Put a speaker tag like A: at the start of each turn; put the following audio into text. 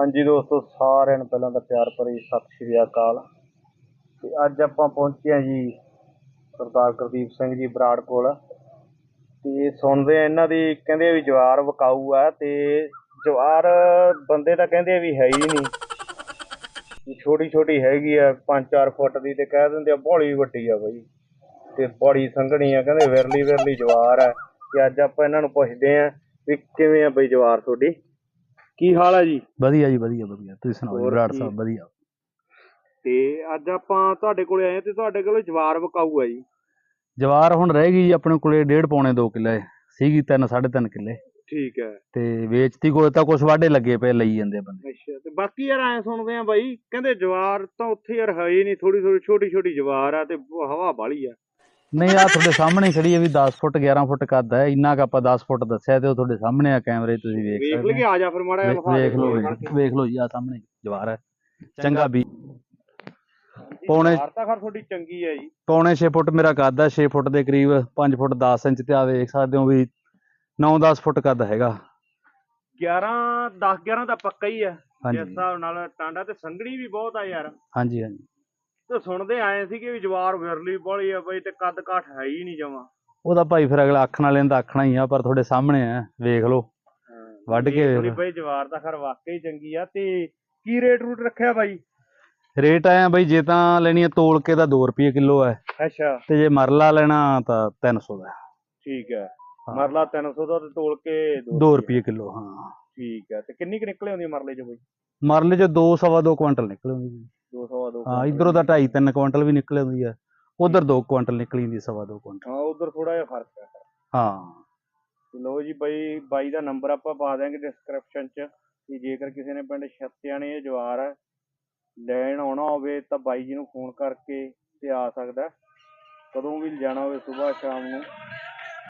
A: ਹਾਂਜੀ ਦੋਸਤੋ, ਸਾਰਿਆਂ ਨੂੰ ਪਹਿਲਾਂ ਤਾਂ ਪਿਆਰ ਭਰੀ ਸਤਿ ਸ਼੍ਰੀ ਅਕਾਲ। ਤੇ ਅੱਜ ਆਪਾਂ ਪਹੁੰਚੇ ਹਾਂ ਜੀ ਸਰਦਾਰ ਗੁਰਦੀਪ ਸਿੰਘ ਜੀ ਬਰਾੜ ਕੋਲ। ਤੇ ਸੁਣਦੇ ਆ ਇਹਨਾਂ ਦੀ, ਕਹਿੰਦੇ ਵੀ ਜਵਾਰ ਵਿਕਾਊ ਆ ਤੇ ਜਵਾਰ ਬੰਦੇ ਤਾਂ ਕਹਿੰਦੇ ਵੀ ਹੈ ਹੀ ਨਹੀਂ। ਛੋਟੀ ਛੋਟੀ ਹੈਗੀ ਆ 5-4 ਫੁੱਟ ਦੀ ਤੇ ਕਹਿ ਦਿੰਦੇ ਆ ਬੋਲੀ ਵੱਡੀ ਆ ਬਈ। ਤੇ ਬੜੀ ਸੰਘਣੀ ਆ, ਕਹਿੰਦੇ ਵਿਰਲੀ ਵਿਰਲੀ ਜਵਾਰ ਆ। ਤੇ ਅੱਜ ਆਪਾਂ ਇਹਨਾਂ ਨੂੰ ਪੁੱਛਦੇ ਆ ਵੀ ਕਿਵੇਂ ਆ ਬਈ ਜਵਾਰ ਤੁਹਾਡੀ? ਕੀ ਹਾਲ ਆ ਜੀ?
B: ਵਧੀਆ ਜੀ ਵਧੀਆ ਵਧੀਆ। ਤੁਸੀਂ ਸੁਣਾਓ ਜੀ
A: ਹੋਰ
B: ਬਰਾੜ
A: ਕੀ?
B: ਸਾਹਿਬ ਵਧੀਆ।
A: ਤੇ ਅੱਜ ਆਪਾਂ ਤੁਹਾਡੇ ਕੋਲੇ ਆਏ ਤੇ ਤੁਹਾਡੇ ਕੋਲੇ ਜਵਾਰ ਵਿਕਾਊ ਆ ਜੀ।
B: ਜਵਾਰ ਹੁਣ ਰਹਿ ਗਈ ਜੀ ਆਪਣੇ ਕੋਲੇ ਡੇਢ ਪੌਣੇ 2 ਕਿੱਲੇ। ਸੀਗੀ 3 3.5 ਕਿੱਲੇ।
A: ਠੀਕ ਹੈ।
B: ਤੇ ਵੇਚਤੀ ਕੋਈ ਤਾਂ ਕੁਝ ਵਾਢੇ ਲੱਗੇ ਪਏ ਲਈ ਜਾਂਦੇ ਆ ਬੰਦੇ।
A: ਅੱਛਾ ਤੇ ਬਾਕੀ ਯਾਰ ਐ ਸੁਣਦੇ ਆ ਬਾਈ ਕਹਿੰਦੇ ਜਵਾਰ ਤਾਂ ਉੱਥੇ ਯਾਰ ਹੈ ਹੀ ਨਹੀਂ ਥੋੜੀ ਥੋੜੀ ਛੋਟੀ ਛੋਟੀ ਜਵਾਰ ਆ ਤੇ ਹਵਾ ਬਾਲੀ ਆ।
B: ਨਹੀਂ ਆ ਤੁਹਾਡੇ ਸਾਹਮਣੇ ਹੀ ਖੜੀ ਹੈ ਵੀ 10 ਫੁੱਟ 11 ਫੁੱਟ ਕੱਦ ਹੈ। ਇੰਨਾ ਕ ਆਪਾਂ 10 ਫੁੱਟ ਦੱਸਿਆ ਤੇ ਉਹ ਤੁਹਾਡੇ ਸਾਹਮਣੇ ਆ ਕੈਮਰੇ ਤੁਸੀਂ ਵੇਖ
A: ਵੇਖ
B: ਸਕਦੇ
A: ਲਈਏ ਆ ਜਾ ਫਿਰ ਮਾੜਾ
B: ਹੋ
A: ਜਿਹਾ ਵਿਖਾ
B: ਵੇਖ
A: ਦੇ।
B: ਲਓ
A: ਕੇ।
B: ਵੇਖ ਲਓ ਜੀ ਆ ਸਾਹਮਣੇ ਜਵਾਰ ਹੈ। ਚੰਗਾ। ਵੀ ਪੌਣੇ-
A: ਤਾਂ ਖਰ ਤੁਹਾਡੀ ਚੰਗੀ ਆ ਜੀ।
B: ਪੌਣੇ 6 ਫੁੱਟ ਮੇਰਾ ਕੱਦ ਹੈ 6 ਫੁੱਟ ਦੇ ਕਰੀਬ 5 ਫੁੱਟ 10 ਇੰਚ ਤੇ ਆ ਵੇਖ ਸਕਦੇ ਹੋ ਵੀ 9-10 ਫੁੱਟ ਕੱਦ ਹੈਗਾ।
A: 11 10 11 ਤਾਂ ਪੱਕਾ ਹੀ ਆ ਜਿਸ
B: ਹਾਂਜੀ।
A: ਹਿਸਾਬ ਨਾਲ ਟਾਂਡਾ ਤੇ ਸੰਘਣੀ ਵੀ ਬਹੁਤ ਆ ਯਾਰ।
B: ਹਾਂਜੀ ਹਾਂਜੀ।
A: ਤੇ ਸੁਣਦੇ ਆਏ ਸੀਗੇ ਵੀ ਜਵਾਰ ਵਿਰਲੀ ਬਾਲੀ ਆ ਬਈ ਤੇ ਕੱਦ ਕਾਠ ਹੈ ਹੀ ਨਹੀਂ ਜਮਾ।
B: ਉਹਦਾ ਭਾਈ ਫਿਰ ਅਗਲਾ ਆਖਣ ਵਾਲੇ ਨੇ ਤਾਂ ਆਖਣਾ ਹੀ ਆ ਪਰ ਤੁਹਾਡੇ ਸਾਹਮਣੇ ਆ ਵੇਖ ਲਓ। ਵੱਢ ਕੇ ਵੇਖ।
A: ਬਈ ਜਵਾਰ ਤਾਂ ਖਰ ਵਾਕਈ ਚੰਗੀ ਆ ਤੇ ਕੀ ਰੇਟ ਰੂਟ ਰੱਖਿਆ ਬਾਈ?
B: ਰੇਟ ਆਇਆ ਬਈ ਜੇ ਤਾਂ ਲੈਣੀ ਹੈ ਤੋਲ ਕੇ ਦਾ 2 ਰੁਪਏ ਕਿਲੋ ਹੈ
A: ਅੱਛਾ।
B: ਤੇ ਜੇ ਮਰਲਾ ਲੈਣਾ ਤਾਂ 300 ਦਾ।
A: ਠੀਕ ਹੈ। ਮਰਲਾ 300 ਦਾ ਤੇ ਤੋਲ ਕੇ
B: 2 ਰੁਪਏ। ਕਿਲੋ ਹਾਂ।
A: ਠੀਕ ਹੈ ਤੇ ਕਿੰਨੀ ਕੁ ਨਿਕਲੇ ਹੁੰਦੀ ਮਰਲੇ ਚ ਬਈ?
B: ਮਰਲੇ ਚ 2 ਸਵਾ 2 ਕੁਇੰਟਲ ਨਿਕਲੇ ਹੁੰਦੀ
A: 200 2
B: ਹਾਂ ਇਧਰੋਂ ਤਾਂ 2.5 3 ਕੁਇੰਟਲ ਵੀ ਨਿਕਲੇ ਹੁੰਦੀ ਆ। ਉਧਰ 2 ਕੁਇੰਟਲ ਨਿਕਲੀ ਹੁੰਦੀ ਸਵਾ 2 ਕੁਇੰਟਲ।
A: ਹਾਂ ਉਧਰ ਥੋੜਾ ਜਿਹਾ ਫ਼ਰਕ ਹੈ।
B: ਹਾਂ
A: ਲਓ ਜੀ ਬਾਈ ਬਾਈ ਦਾ ਨੰਬਰ ਆਪਾਂ ਪਾ ਦਿਆਂਗੇ ਡਿਸਕ੍ਰਿਪਸ਼ਨ ਚ ਕਿ ਜੇਕਰ ਕਿਸੇ ਨੇ ਪਿੰਡ ਛੱਤਿਆਣੇ ਇਹ ਜਵਾਰ ਹੈ ਲੈਣ ਆਉਣਾ ਹੋਵੇ ਤਾਂ ਬਾਈ ਜੀ ਨੂੰ ਫੋਨ ਕਰਕੇ ਤੇ ਆ ਸਕਦਾ। ਕਦੋਂ ਵੀ ਜਾਣਾ ਹੋਵੇ ਸਵੇਰ ਸ਼ਾਮ ਨੂੰ।